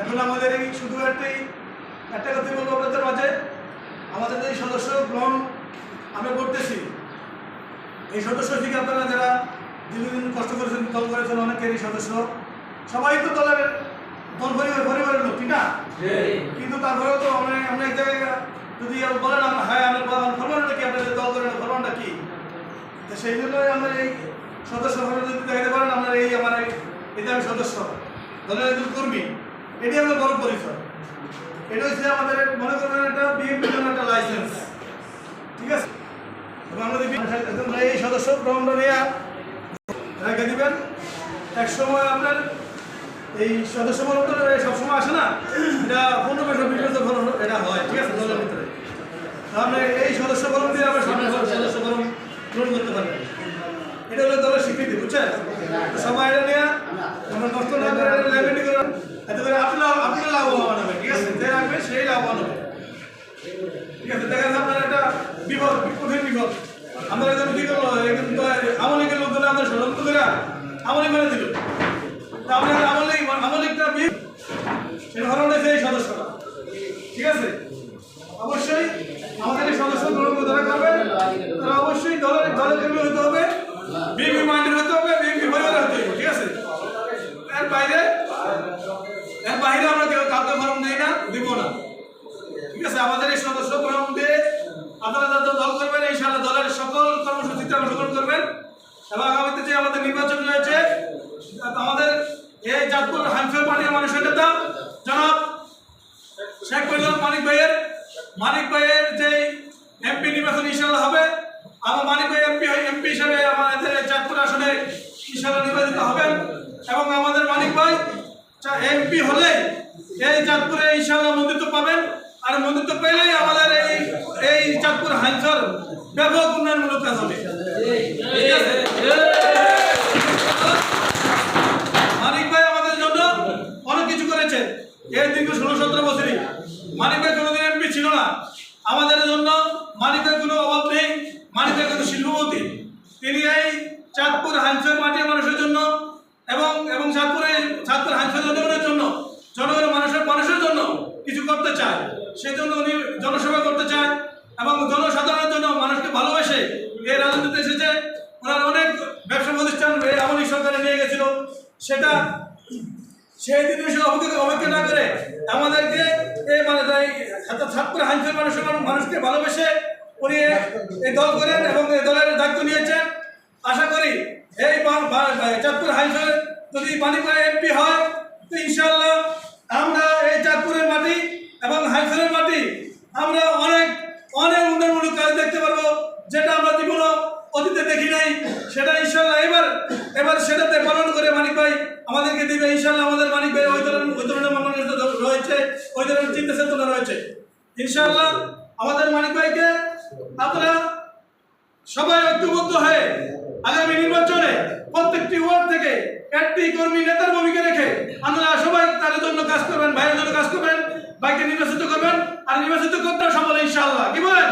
এখন আমাদের এই শুধু একটাই একটা কথা বলব আপনাদের মাঝে। আমাদের এই সদস্য গ্রহণ আমরা করতেছি এই সদস্য থেকে আপনারা যারা দীর্ঘদিন কষ্ট করেছেন দল করেছেন অনেকের এই সদস্য সবাই তো দলের দল পরিবার পরিবারের লোক ঠিক না? কিন্তু তারপরেও তো আমরা আমরা এক জায়গায় যদি বলেন আমরা হ্যাঁ আমরা ফরমানটা কি? আপনাদের দল করেন ফরমানটা কি? তো সেই জন্যই আমরা এই সদস্য যদি দেখাতে পারেন আমরা এই আমার এই আমি সদস্য দলের একজন কর্মী। এটি আমাদের বড় পরিচয় এটা হচ্ছে আমাদের মনে করবেন একটা বিএনপির জন্য একটা লাইসেন্স ঠিক আছে? আমরা এই সদস্য গ্রহণটা নিয়ে রেখে দিবেন। এক সময় আপনার এই সদস্য বলন তো সবসময় আসে না? এটা পনেরো বছর, বিশ বছর এটা হয়, ঠিক আছে? দলের ভিতরে। তাহলে এই সদস্য বলন দিয়ে আমরা সদস্য বলন গ্রহণ করতে পারবেন। এটা হলো দলের স্বীকৃতি, বুঝছেন? তো সবাই এটা নিয়ে আমরা নষ্ট না করে এটা লেভেলি করে এতে করে আপনার আপনার লাভবান হবে ঠিক আছে যে রাখবে সেই লাভবান হবে ঠিক আছে দেখা যাচ্ছে আপনার একটা বিপদ, বিপদের বিপদ। আমরা একজন কি করল একজন তো আমলিকের লোকজন আমাদের ষড়যন্ত্র করে আমলি মেরে দিল। আমরা ঠিক আছে? অবশ্যই আমাদের এই সদস্য গ্রহণ যারা করবে, তারা অবশ্যই দলের দলের হতে কর্মসূচিতে অংশগ্রহণ করবেন এবং আগামীতে যে আমাদের নির্বাচন রয়েছে আমাদের এই চাঁদপুর হানফেল পার্টির মানুষের নেতা জনাব শেখ ফৈজল মানিক ভাইয়ের মানিক ভাইয়ের যে এমপি নির্বাচন ইনশাল্লাহ হবে আমার মানিক ভাই এমপি এমপি হিসেবে আমাদের চাঁদপুর আসনে ইনশাল্লাহ নির্বাচিত হবেন এবং আমাদের মানিক ভাই এমপি হলে এই চাঁদপুরে ইনশাল্লাহ মন্দিত্ব পাবেন। আর মন্দিত্ব পেলেই আমাদের এই এই চাঁদপুর হাইফার ব্যাপক উন্নয়নমূলক কাজ হবে। আমাদের জন্য অনেক কিছু এই দীর্ঘ ষোলো সতেরো বছরই। মানিক ভাই কোনোদিন এমপি ছিল না। আমাদের জন্য মানিক ভাই কোনো অভাব নেই মানিক ভাই কোনো শিল্পপতি তিনি এই চাঁদপুর হাইফের মাটির মানুষের জন্য এবং এবং চাঁদপুরে চাঁদপুর হাইফের জনগণের জন্য জনগণের মানুষের মানুষের জন্য কিছু করতে চায় সেই জন্য উনি জনসেবা করতে চায় এবং জনসাধারণের জন্য মানুষকে ভালোবেসে। এই রাজনীতিতে এসেছে, ওনার অনেক ব্যবসা প্রতিষ্ঠান আমলি সরকারে নিয়ে গেছিল। সেটা সেই দিন অপেক্ষা অপেক্ষা না করে আমাদেরকে এই মানে ছাত্র হাইফের মানুষের মানুষকে ভালোবেসে উনি এই দল করেন এবং এই দলের দায়িত্ব নিয়েছেন। আশা করি এই চাঁদপুর হাইফের যদি পানিপাড়া এমপি হয়, তো ইনশাল্লাহ আমরা এই চাঁদপুরের মাটি এবং হাইফের আমরা অনেক অনেক উন্নয়নমূলক কাজ দেখতে পারব, যেটা আমরা জীবনও অতীতে দেখি নাই, সেটা ইনশাল্লাহ এবার এবার সেটাতে পালন করে মানিক ভাই আমাদেরকে দিবে। ইনশাল্লাহ আমাদের মানিক ভাই ওই ধরনের ওই ধরনের মনোনীত রয়েছে, ওই ধরনের চিন্তা চেতনা রয়েছে। ইনশাল্লাহ আমাদের মানিক ভাইকে আপনারা সবাই ঐক্যবদ্ধ হয়ে আগামী নির্বাচনে প্রত্যেকটি ওয়ার্ড থেকে একটি কর্মী নেতার ভূমিকা রেখে আপনারা সবাই তাদের জন্য কাজ করবেন, ভাইয়ের বাইকে নির্বাচিত করবেন আর নির্বাচিত করতে সকলে ইনশাল্লাহ কি বলেন?